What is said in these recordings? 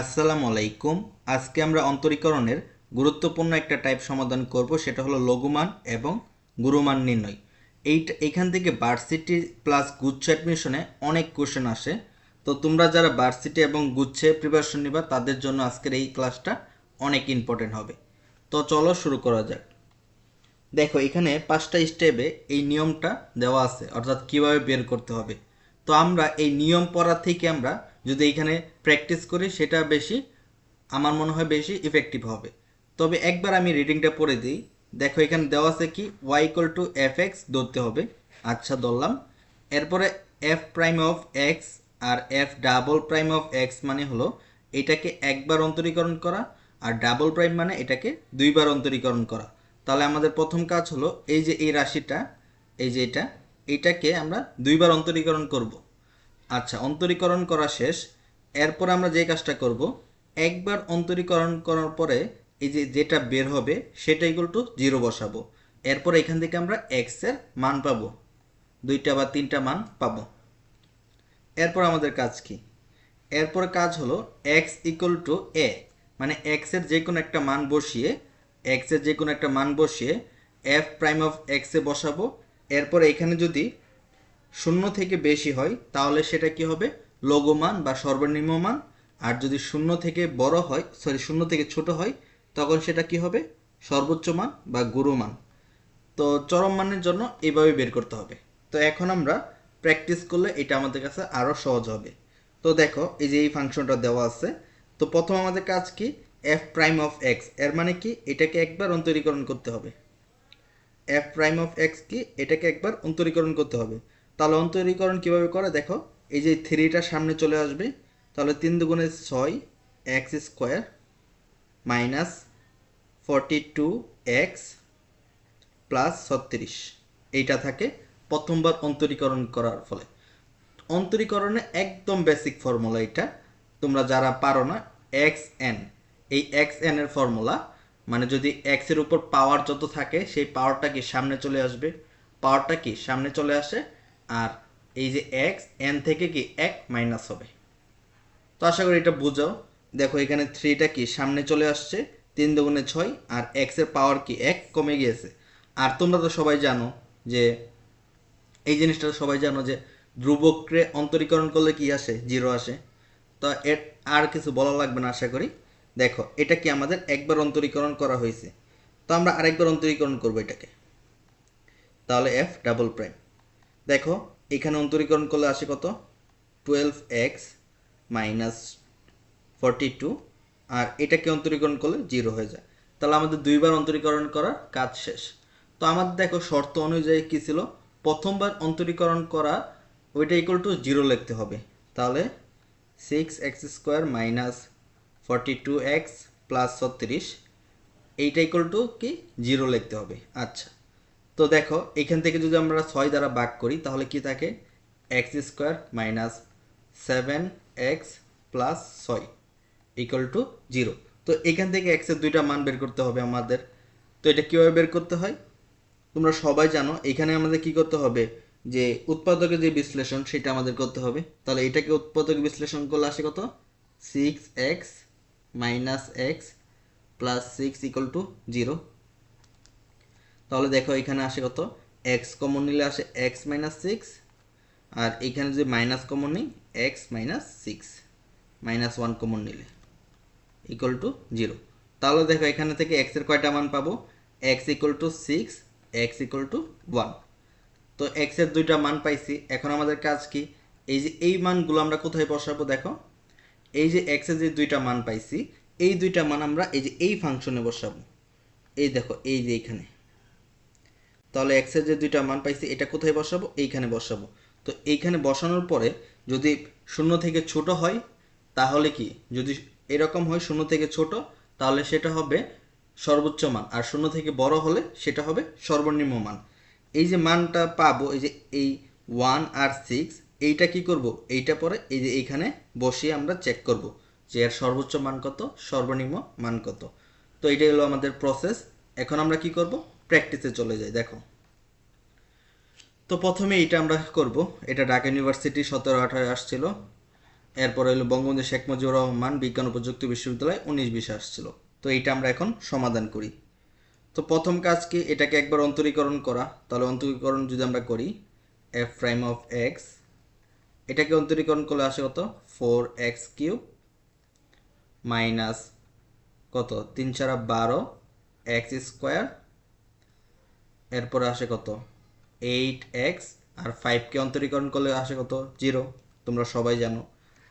আসসালামু আলাইকুম। আজকে আমরা অন্তরীকরণের গুরুত্বপূর্ণ একটা টাইপ সমাধান করব, সেটা হলো লঘুমান এবং গুরুমান নির্ণয়। এইটা, এখান থেকে ভার্সিটি প্লাস গুচ্ছ অ্যাডমিশনে অনেক কোশ্চেন আসে। তো তোমরা যারা ভার্সিটি এবং গুচ্ছে প্রিপারেশন নিবা, তাদের জন্য আজকের এই ক্লাসটা অনেক ইম্পর্টেন্ট হবে। তো চলো শুরু করা যাক। দেখো, এখানে পাঁচটা স্টেপে এই নিয়মটা দেওয়া আছে, অর্থাৎ কীভাবে বের করতে হবে। তো আমরা এই নিয়ম পড়া থেকে আমরা যদি এখানে প্র্যাকটিস করি, সেটা বেশি, আমার মনে হয় বেশি ইফেক্টিভ হবে। তবে একবার আমি রিডিংটা পড়ে দিই। দেখো, এখানে দেওয়া আছে কি y equal to f x ধরতে হবে। আচ্ছা ধরলাম। এরপরে f prime of x R f double prime of x মানে হলো এটাকে একবার অন্তরীকরণ করা আর ডাবল প্রাইম মানে এটাকে দুইবার অন্তরীকরণ করা। তাহলে আমাদের প্রথম কাজ হলো এই যে এই রাশিটা, এই যে এটা, এটাকে আমরা দুইবার অন্তরীকরণ করব। আচ্ছা অন্তরীকরণ করা শেষ। এরপর আমরা যে কাজটা করব, একবার অন্তরীকরণ করার পরে এই যে যেটা বের হবে, সেটা ইকুয়াল টু জিরো বসাবো। এরপর এখান থেকে আমরা এক্সের মান পাবো। দুইটা বা তিনটা মান পাবো। এরপর আমাদের কাজ কি? এরপর কাজ হলো এক্স ইকুয়াল টু এ মানে এক্সের যে কোনো একটা মান বসিয়ে এক্সের যে কোনো একটা মান বসিয়ে এফ প্রাইম অফ এক্স বসাবো। এরপর এখানে যদি শূন্য থেকে বেশি হয়, তাহলে সেটা কি হবে? লঘুমান বা সর্বনিম্ন মান আর যদি শূন্য থেকে বড় হয় সরি শূন্য থেকে ছোট হয়, তখন সেটা কি হবে? সর্বোচ্চ মান বা গুরুমান। তো চরম মানের জন্য এইভাবে বের করতে হবে। তো এখন আমরা প্র্যাকটিস করলে এটা আমাদের কাছে আরও সহজ হবে। তো দেখো, এই যে এই ফাংশনটা দেওয়া আছে। তো প্রথম আমাদের কাজ কি? এফ প্রাইম অফ এক্সের মানে কি? এটাকে একবার অন্তরীকরণ করতে হবে। এফ প্রাইম অফ এক্স কি? এটাকে একবার অন্তরীকরণ করতে হবে। তাহলে অন্তরীকরণ কীভাবে করে? দেখো, এই যে থ্রিটা সামনে চলে আসবে, তাহলে তিন দুগুণে ছয় x square minus forty two x plus ছত্রিশ। এইটা থাকে প্রথমবার অন্তরীকরণ করার ফলে। অন্তরীকরণে একদম বেসিক ফর্মুলা এটা। তোমরা যারা পারো না এক্স এন এই এক্স এন এর ফর্মুলা মানে যদি এক্সের উপর পাওয়ার যত থাকে, সেই পাওয়ারটা কি সামনে চলে আসবে? পাওয়ারটা কি সামনে চলে আসে? আর এই যে এক্স এন থেকে কি এক মাইনাস হবে। তো আশা করি এটা বুঝাও দেখো এখানে থ্রিটা কি? সামনে চলে আসছে, তিন দুগুণে ছয়, আর এক্সের পাওয়ার কি? এক কমে গিয়েছে। আর তোমরা তো সবাই জানো যে, এই জিনিসটা সবাই জানো যে, ধ্রুবককে অন্তরীকরণ করলে কি আসে? জিরো আসে। তো এর আর কিছু বলা লাগবে না আশা করি। দেখো, এটা কি আমাদের একবার অন্তরীকরণ করা হয়েছে? তো আমরা আরেকবার অন্তরীকরণ করব এটাকে। তাহলে এফ ডাবল প্রাইম দেখো, এখানে অন্তরীকরণ করলে আসে কত? Twelve x minus forty two আর এটাকে অন্তরীকরণ করলে জিরো হয়ে যায়। তাহলে আমাদের দুইবার অন্তরীকরণ করার কাজ শেষ। তো আমাদের দেখো শর্ত অনুযায়ী কী ছিল? প্রথমবার অন্তরীকরণ করা, ওইটা ইকুয়াল টু জিরো লিখতে হবে। তাহলে six x square minus forty two x plus ছত্রিশ, এইটা ইকুয়াল টু কি? জিরো লিখতে হবে। আচ্ছা। তো দেখো, এখান থেকে যদি আমরা ছয় দ্বারা ভাগ করি, তাহলে কি থাকে? X square minus seven x plus ছয় ইকুয়াল টু জিরো তো এখান থেকে এক্সের দুইটা মান বের করতে হবে আমাদের। তো এটা কীভাবে বের করতে হয়? তোমরা সবাই জানো, এখানে আমাদের কি করতে হবে? যে উৎপাদকের যে বিশ্লেষণ, সেটা আমাদের করতে হবে। তাহলে এটাকে উৎপাদক বিশ্লেষণ করলে আসে কত? Six x minus x plus six equal to zero তাহলে দেখো এখানে আসে কত? এক্স কমন নিলে আসে এক্স মাইনাস সিক্স আর এখানে যদি মাইনাস কমন নিই x minus six minus one common নিলে ইকুয়াল টু জিরো তাহলে দেখো এখানে থেকে এক্সের কয়টা মান পাবো? X equal to six x equal to one তো এক্সের দুইটা মান পাইছি, এখন আমাদের কাজ কি? এই যে এই মানগুলো আমরা কোথায় বসাবো দেখো? এই যে এক্সের যে দুইটা মান পাইছি, এই দুইটা মান আমরা এই যে এই ফাংশনে বসাবো। এই দেখো, এই যে এইখানে তাহলে এক্সের যে দুইটা মান পাইছি, এটা কোথায় বসাবো? এইখানে বসাবো। তো এইখানে বসানোর পরে যদি শূন্য থেকে ছোট হয়, তাহলে কি? যদি এরকম হয় শূন্য থেকে ছোট, তাহলে সেটা হবে সর্বোচ্চ মান। আর শূন্য থেকে বড় হলে সেটা হবে সর্বনিম্ন মান। এই যে মানটা পাবো, এই যে এই ওয়ান আর সিক্স এইটা কি করব? এইটা পরে এই যে এইখানে বসিয়ে আমরা চেক করব যে এর সর্বোচ্চ মান কত, সর্বনিম্ন মান কত। তো এটাই হলো আমাদের প্রসেস এখন আমরা কি করব? প্র্যাকটিসে চলে যাই দেখো। তো প্রথমে এটা আমরা করব। এটা ঢাকা ইউনিভার্সিটি সতেরো আঠারো আসছিল। এরপর হলো বঙ্গবন্ধু শেখ মুজিবুর রহমান, বিজ্ঞান ও প্রযুক্তি বিশ্ববিদ্যালয় উনিশ বিশে আসছিল। তো এইটা আমরা এখন সমাধান করি। তো প্রথম কাজ কি? এটাকে একবার অন্তরীকরণ করা। তাহলে অন্তরীকরণ যদি আমরা করি এফ প্রাইম অফ এক্স এটাকে অন্তরীকরণ করলে আসে কত? ফোর এক্স কিউব মাইনাস কত? তিন ছাড়া বারো এক্স স্কোয়ার এরপরে আসে কত? এইট এক্স আর ফাইভকে অন্তরীকরণ করলে আসে কত? জিরো তোমরা সবাই জানো।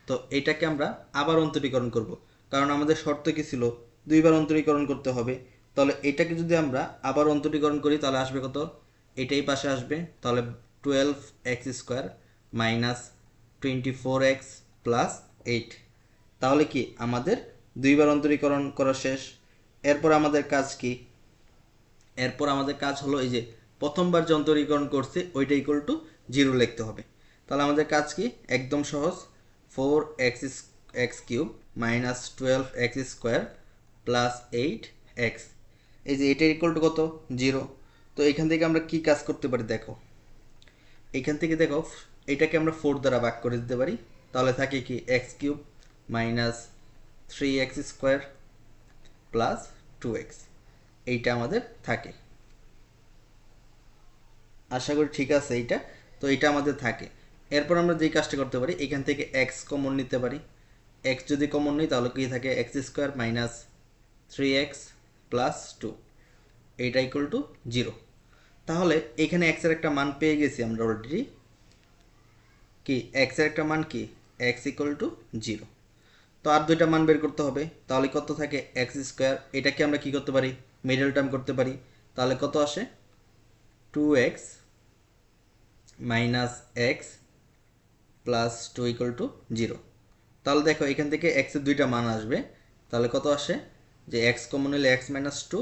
তো এটাকে আমরা আবার অন্তরীকরণ করব। কারণ আমাদের শর্ত কি ছিল? দুইবার অন্তরীকরণ করতে হবে। তাহলে এটাকে যদি আমরা আবার অন্তরীকরণ করি, তাহলে আসবে কত? এটাই পাশে আসবে। তাহলে twelve x square minus twenty four x plus eight তাহলে কি? আমাদের দুইবার অন্তরীকরণ করা শেষ। এরপর আমাদের কাজ কি? এরপর আমাদের কাজ হলো এই যে প্রথমবার যে অন্তরীকরণ করছে, ওইটা ইকুয়াল টু জিরো লিখতে হবে। তাহলে আমাদের কাজ কি? একদম সহজ। Four x x cube minus twelve x square plus eight x এই যে এটা ইকুয়াল টু কত? জিরো তো এখান থেকে আমরা কি কাজ করতে পারি? দেখো। এখান থেকে দেখো, এটাকে আমরা ফোর দ্বারা ভাগ করে দিতে পারি। তাহলে থাকে কি? X cube minus three x square plus two x এইটা আমাদের থাকে। আশা করি ঠিক আছে এইটা। তো এটা আমাদের থাকে। এরপর আমরা যেই কাজটা করতে পারি, এখান থেকে এক্স কমন নিতে পারি। এক্স যদি কমন নিই, তাহলে কী থাকে? X square minus three x plus two এইটা ইকুয়াল টু জিরো তাহলে এখানে এক্সের একটা মান পেয়ে গেছি আমরা অলরেডি কি? এক্সের একটা মান কি? এক্স ইকুয়াল টু জিরো তো আর দুইটা মান বের করতে হবে। তাহলে কত থাকে? এক্স স্কোয়ার এটাকে আমরা কি করতে পারি? মিডল টার্ম করতে পারি, তাহলে কত আসে? Two x minus x plus two equal to zero তাহলে দেখো, এখান থেকে এক্সের দুইটা মান আসবে, তাহলে কত আসে? যে এক্স কমন নিলে এক্স মাইনাস টু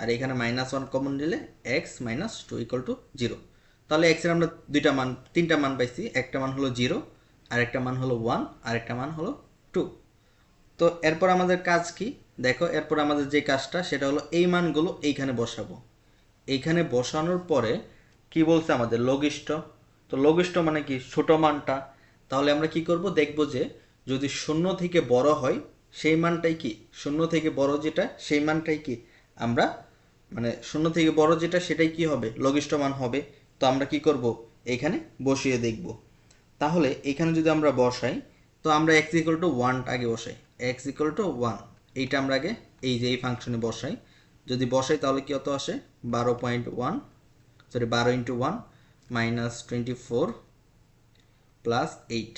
আর এখানে মাইনাস ওয়ান কমন নিলে x minus two equal to zero তাহলে এক্সের আমরা দুইটা মান, তিনটা মান পাইছি, একটা মান হলো জিরো আর একটা মান হলো ওয়ান আর একটা মান হলো টু তো এরপর আমাদের কাজ কি? দেখো, এরপর আমাদের যে কাজটা, সেটা হলো এই মানগুলো এইখানে বসাবো। এইখানে বসানোর পরে কি বলছে আমাদের? লঘিষ্ঠ। তো লঘিষ্ঠ মানে কি? ছোট মানটা। তাহলে আমরা কি করব? দেখব যে যদি শূন্য থেকে বড় হয়, সেই মানটাই কি? শূন্য থেকে বড় যেটা, সেই মানটাই কি? আমরা মানে শূন্য থেকে বড় যেটা, সেটাই কি হবে? লঘিষ্ঠ মান হবে। তো আমরা কি করব? এখানে বসিয়ে দেখব। তাহলে এখানে যদি আমরা বসাই, তো আমরা এক্স ইকুয়াল টু ওয়ানটা আগে বসাই। এক্স ইকুয়াল টু ওয়ান এইটা আমরা আগে এই যে এই ফাংশনে বসাই। যদি বসাই তাহলে কি অত আসে? বারো পয়েন্ট ওয়ান সরি বারো into one minus twenty four plus eight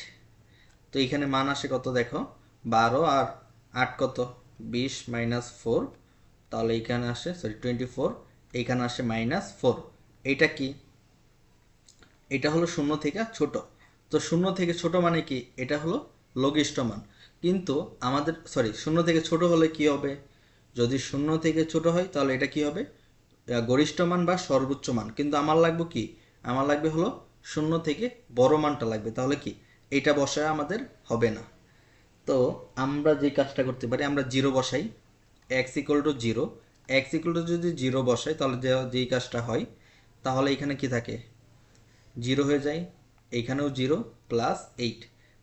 তো এইখানে মান আসে কত দেখো? বারো আর আট কত? বিশ মাইনাস ফোর তাহলে এইখানে আসে সরি টোয়েন্টি ফোর এইখানে আসে মাইনাস ফোর এইটা কি? এটা হলো শূন্য থেকে ছোট। তো শূন্য থেকে ছোট মানে কি? এটা হলো লঘিষ্ঠ মান। কিন্তু আমাদের সরি শূন্য থেকে ছোট হলে কি হবে? যদি শূন্য থেকে ছোট হয়, তাহলে এটা কি হবে? গরিষ্ঠ মান বা সর্বোচ্চ মান। কিন্তু আমার লাগবে কি? আমার লাগবে হলো শূন্য থেকে বড় মানটা লাগবে। তাহলে কি? এটা বসায় আমাদের হবে না। তো আমরা যে কাজটা করতে পারি, আমরা জিরো বসাই। X equal to zero x equal to যদি জিরো বসাই, তাহলে যেই কাজটা হয়, তাহলে এখানে কি থাকে? জিরো হয়ে যায়। এইখানেও জিরো প্লাস এইট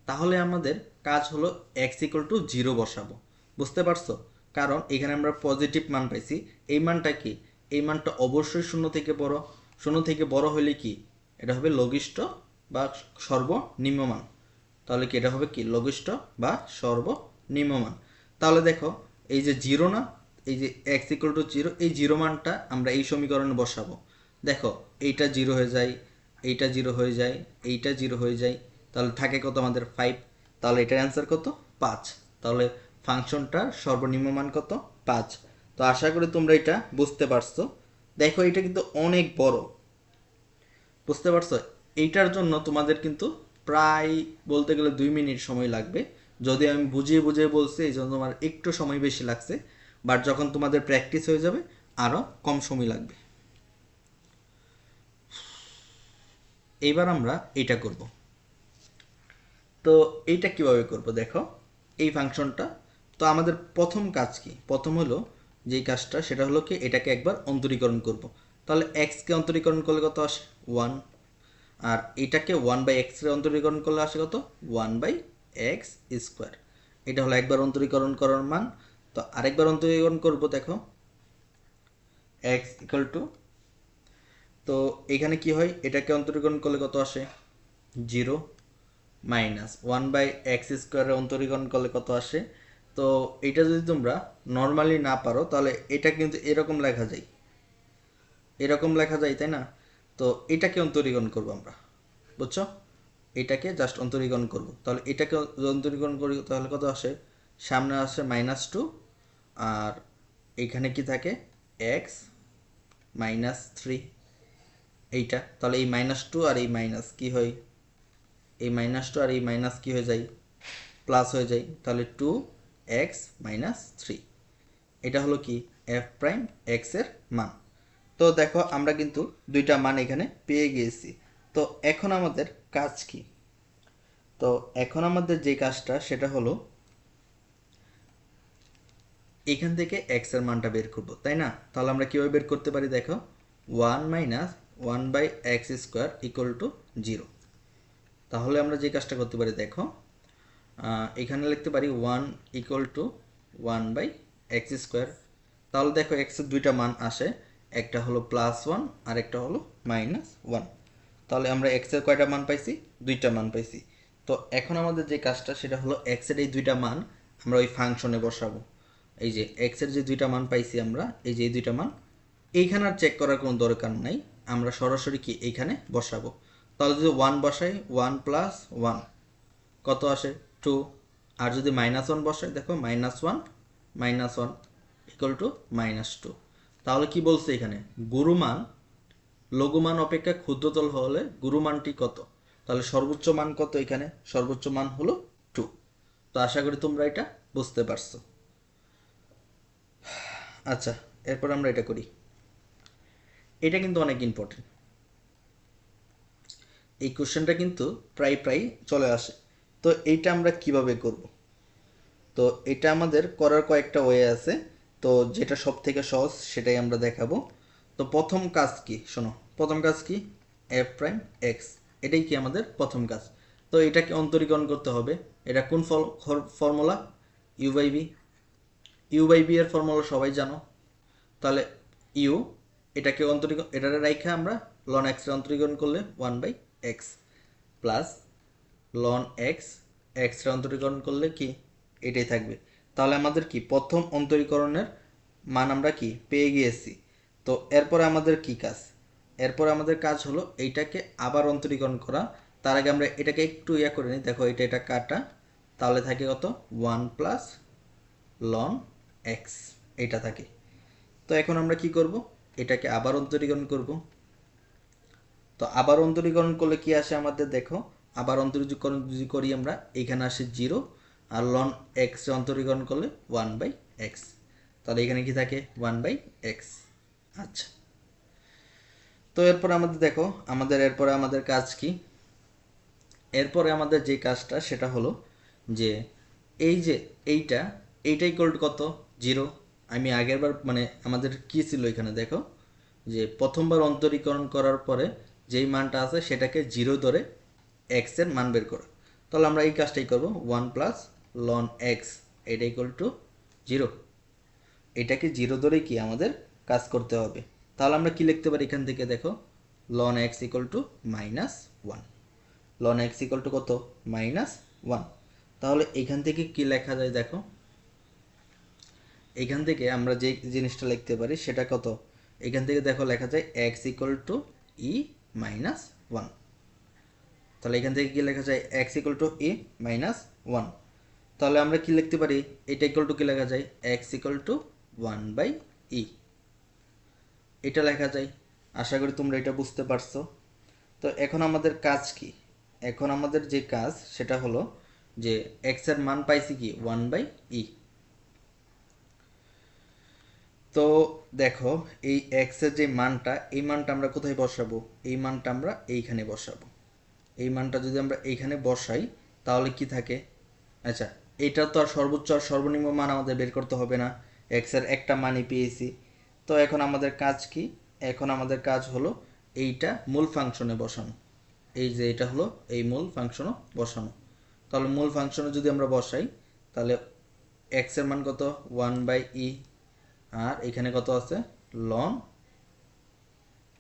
তাহলে আমাদের কাজ হলো এক্স ইকুয়াল টু জিরো বসাবো। বুঝতে পারছ? কারণ এখানে আমরা পজিটিভ মান পাইছি। এই মানটা কি? এই মানটা অবশ্যই শূন্য থেকে বড়। শূন্য থেকে বড় হলে কি? এটা হবে লঘিষ্ঠ বা সর্বনিম্ন মান। তাহলে কি এটা হবে কি? লঘিষ্ঠ বা সর্বনিম্ন মান। তাহলে দেখো, এই যে জিরো না, এই যে এক্স ইকুয়াল টু জিরো এই জিরো মানটা আমরা এই সমীকরণে বসাবো। দেখো, এইটা জিরো হয়ে যায়, এইটা জিরো হয়ে যায়, এইটা জিরো হয়ে যায়। তাহলে থাকে কত আমাদের? ফাইভ তাহলে এটার অ্যান্সার কত? পাঁচ। তাহলে ফাংশনটার সর্বনিম্ন মান কত? পাঁচ। তো আশা করি তোমরা এটা বুঝতে পারছ। দেখো, এটা কিন্তু অনেক বড়। বুঝতে পারছ? এইটার জন্য তোমাদের কিন্তু প্রায় বলতে গেলে দুই মিনিট সময় লাগবে। যদি আমি বুঝিয়ে বুঝিয়ে বলছি, এই জন্য তোমার একটু সময় বেশি লাগছে। বাট যখন তোমাদের প্র্যাকটিস হয়ে যাবে আরও কম সময় লাগবে। এইবার আমরা এটা করব। তো এইটা কীভাবে করব দেখো, এই ফাংশনটা। তো আমাদের প্রথম কাজ কি? প্রথম হলো যেই কাজটা, সেটা হলো কি, এটাকে একবার অন্তরীকরণ করব। তাহলে এক্সকে অন্তরীকরণ করলে কত আসে? ওয়ান আর এটাকে ওয়ান বাই এক্সের অন্তরীকরণ করলে আসে কত? ওয়ান বাই এক্স স্কোয়ার এটা হলো একবার অন্তরীকরণ করার মান। তো আরেকবার অন্তরীকরণ করব দেখো। এক্স ইকুয়াল টু তো এখানে কি হয়? এটাকে অন্তরীকরণ করলে কত আসে? Zero minus one by x স্কোয়ারের অন্তরীকরণ করলে কত আসে? তো এটা যদি তোমরা নর্মালি না পারো, তাহলে এটা কিন্তু এরকম লেখা যায়। এরকম লেখা যায়, তাই না? তো এটাকে অন্তরীকরণ করব আমরা, বুঝছ? এটাকে জাস্ট অন্তরীকরণ করব। তাহলে এটাকে অন্তরীকরণ করি, তাহলে কত আসে? সামনে আসে মাইনাস টু আর এখানে কি থাকে? এক্স মাইনাস থ্রি এইটা। তাহলে এই মাইনাস টু আর এই মাইনাস কি হয়? এই মাইনাস টু আর এই মাইনাস কি হয়ে যায়? প্লাস হয়ে যায়। তাহলে টু এক্স মাইনাস থ্রি এটা হলো কি? এফ প্রাইম এক্সের মান। তো দেখো, আমরা কিন্তু দুইটা মান এখানে পেয়ে গিয়েছি। তো এখন আমাদের কাজ কি? তো এখন আমাদের যে কাজটা, সেটা হলো এখান থেকে এক্সের মানটা বের করব, তাই না? তাহলে আমরা কীভাবে বের করতে পারি দেখো? One minus one by x square equal to zero তাহলে আমরা যে কাজটা করতে পারি, দেখো এখানে লিখতে পারি one equal to one by x square তাহলে দেখো এক্সের দুইটা মান আসে, একটা হলো প্লাস ওয়ান আর একটা হলো মাইনাস ওয়ান তাহলে আমরা এক্সের কয়টা মান পাইছি? দুইটা মান পাইছি। তো এখন আমাদের যে কাজটা, সেটা হলো এক্সের এই দুইটা মান আমরা ওই ফাংশনে বসাবো। এই যে এক্সের যে দুইটা মান পাইছি আমরা, এই যে এই দুইটা মান, এইখানে আর চেক করার কোনো দরকার নাই। আমরা সরাসরি কি এইখানে বসাবো? তাহলে যদি ওয়ান বসাই ওয়ান প্লাস ওয়ান কত আসে? টু আর যদি মাইনাস ওয়ান বসাই, দেখো minus one minus one equal to minus two তাহলে কি বলছে এখানে? গুরুমান, লঘুমান অপেক্ষা ক্ষুদ্রতল হলে গুরুমানটি কত? তাহলে সর্বোচ্চ মান কত এখানে? সর্বোচ্চ মান হলো টু তো আশা করি তোমরা এটা বুঝতে পারছ। আচ্ছা এরপর আমরা এটা করি। এটা কিন্তু অনেক ইম্পর্টেন্ট এই কোশ্চেনটা কিন্তু প্রায় প্রায় চলে আসে। তো এইটা আমরা কীভাবে করব? তো এটা আমাদের করার কয়েকটা ওয়ে আছে। তো যেটা সব থেকে সহজ সেটাই আমরা দেখাবো। তো প্রথম কাজ কি? শোনো, প্রথম কাজ কি? এফ প্রাইম এক্স এটাই কি আমাদের প্রথম কাজ। তো এটাকে অন্তরীকরণ করতে হবে। এটা কোন formula u by v u by v এর ফর্মুলা সবাই জানো। তাহলে ইউ এটাকে অন্তরীকরণ এটারে রাইখে আমরা লন এক্স অন্তরীকরণ করলে one by x plus ln x এক্সরা অন্তরীকরণ করলে কি? এটাই থাকবে। তাহলে আমাদের কি? প্রথম অন্তরীকরণের মান আমরা কি? পেয়ে গিয়েছি। তো এরপরে আমাদের কি কাজ? এরপর আমাদের কাজ হলো এইটাকে আবার অন্তরীকরণ করা। তার আগে আমরা এটাকে একটু ইয়া করে নিই। দেখো, এটা এটা কাটা। তাহলে থাকে কত? ওয়ান প্লাস লন এক্স এটা থাকে। তো এখন আমরা কি করব? এটাকে আবার অন্তরীকরণ করব। তো আবার অন্তরীকরণ করলে কি আসে আমাদের দেখো? আবার অন্তরীকরণ যদি করি আমরা, এখানে আসে জিরো আর লন এক্স অন্তরীকরণ করলে ওয়ান বাই এক্স তাহলে এখানে কি থাকে? ওয়ান বাই এক্স আচ্ছা। তো এরপর আমাদের দেখো, আমাদের এরপরে আমাদের কাজ কি? এরপরে আমাদের যে কাজটা, সেটা হলো যে এই যে এইটা এইটাই কোল্ড কত? জিরো আমি আগেরবার মানে আমাদের কি ছিল এখানে দেখো? যে প্রথমবার অন্তরীকরণ করার পরে যেই মানটা আছে সেটাকে জিরো ধরে এক্সের মান বের করা। তাহলে আমরা এই কাজটাই করব। ওয়ান প্লাস লন এক্স এটা ইকুয়াল টু জিরো। এটাকে জিরো ধরে কি আমাদের কাজ করতে হবে। তাহলে আমরা কি লিখতে পারি এখান থেকে দেখো? Ln x equal to minus one ln x equal to কত? মাইনাস ওয়ান তাহলে এখান থেকে কি লেখা যায় দেখো? এখান থেকে আমরা যে জিনিসটা লিখতে পারি সেটা কত? এখান থেকে দেখো লেখা যায় x equal to e minus one তাহলে এখান থেকে কি লেখা যায়? X equal to e minus one তাহলে আমরা কি লিখতে পারি? এটা ইকুয়াল টু কি লেখা যায়? X equal to one by e এটা লেখা যায়। আশা করি তোমরা এটা বুঝতে পারছ। তো এখন আমাদের কাজ কি? এখন আমাদের যে কাজ, সেটা হলো যে এক্সের মান পাইছি কি? ওয়ান বাই ই তো দেখো, এই এক্সের যে মানটা, এই মানটা আমরা কোথায় বসাবো? এই মানটা আমরা এইখানে বসাবো। এই মানটা যদি আমরা এইখানে বসাই, তাহলে কি থাকে? আচ্ছা এটা তো আর সর্বোচ্চ আর সর্বনিম্ন মান আমাদের বের করতে হবে না। এক্সের একটা মানই পেয়েছি। তো এখন আমাদের কাজ কি? এখন আমাদের কাজ হলো এইটা মূল ফাংশনে বসানো। এই যে এটা হলো এই মূল ফাংশনও বসানো। তাহলে মূল ফাংশনে যদি আমরা বসাই, তাহলে এক্সের মান কত? ওয়ান বাই ই আর এখানে কত আছে? লন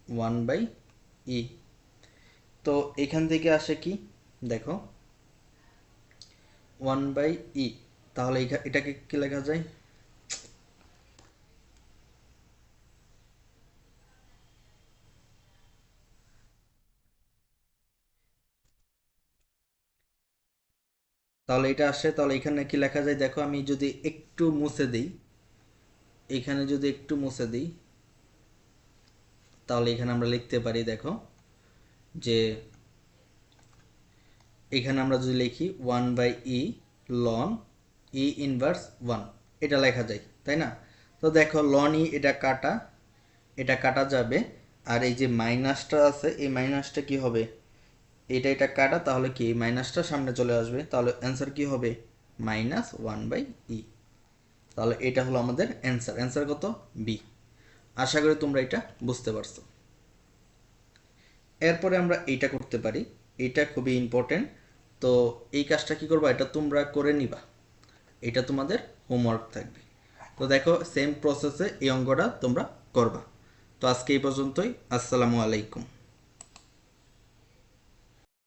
ওয়ান বাই ই তো এখান থেকে আসে কি? দেখো। ওয়ান বাই ই তাহলে এটাকে কি লেখা যায়? তাহলে এটা আসে। তাহলে এখানে কি লেখা যায়? দেখো, আমি যদি একটু মুছে দিই এখানে যদি একটু মুছে দিই, তাহলে এখানে আমরা লিখতে পারি, দেখো, যে এখানে আমরা যদি লিখি one by e ln e inverse one এটা লেখা যায়, তাই না? তো দেখো লন ই এটা কাটা এটা কাটা যাবে, আর এই যে মাইনাসটা আছে, এই মাইনাসটা কি হবে? এটা এটা কাটা, তাহলে কি? মাইনাসটা সামনে চলে আসবে, তাহলে অ্যান্সার কি হবে? মাইনাস ওয়ান বাই ই তাহলে এটা হলো আমাদের অ্যান্সার অ্যান্সার কত? বি আশা করি তোমরা এটা বুঝতে পারছ। এরপরে আমরা এইটা করতে পারি। এটা খুবই ইম্পর্টেন্ট তো এই কাজটা কি করবা? এটা তোমরা করে নিবা। এটা তোমাদের হোমওয়ার্ক থাকবে। তো দেখো সেম প্রসেসে এই অঙ্কটা তোমরা করবা। তো আজকে এই পর্যন্তই। আসসালামু আলাইকুম।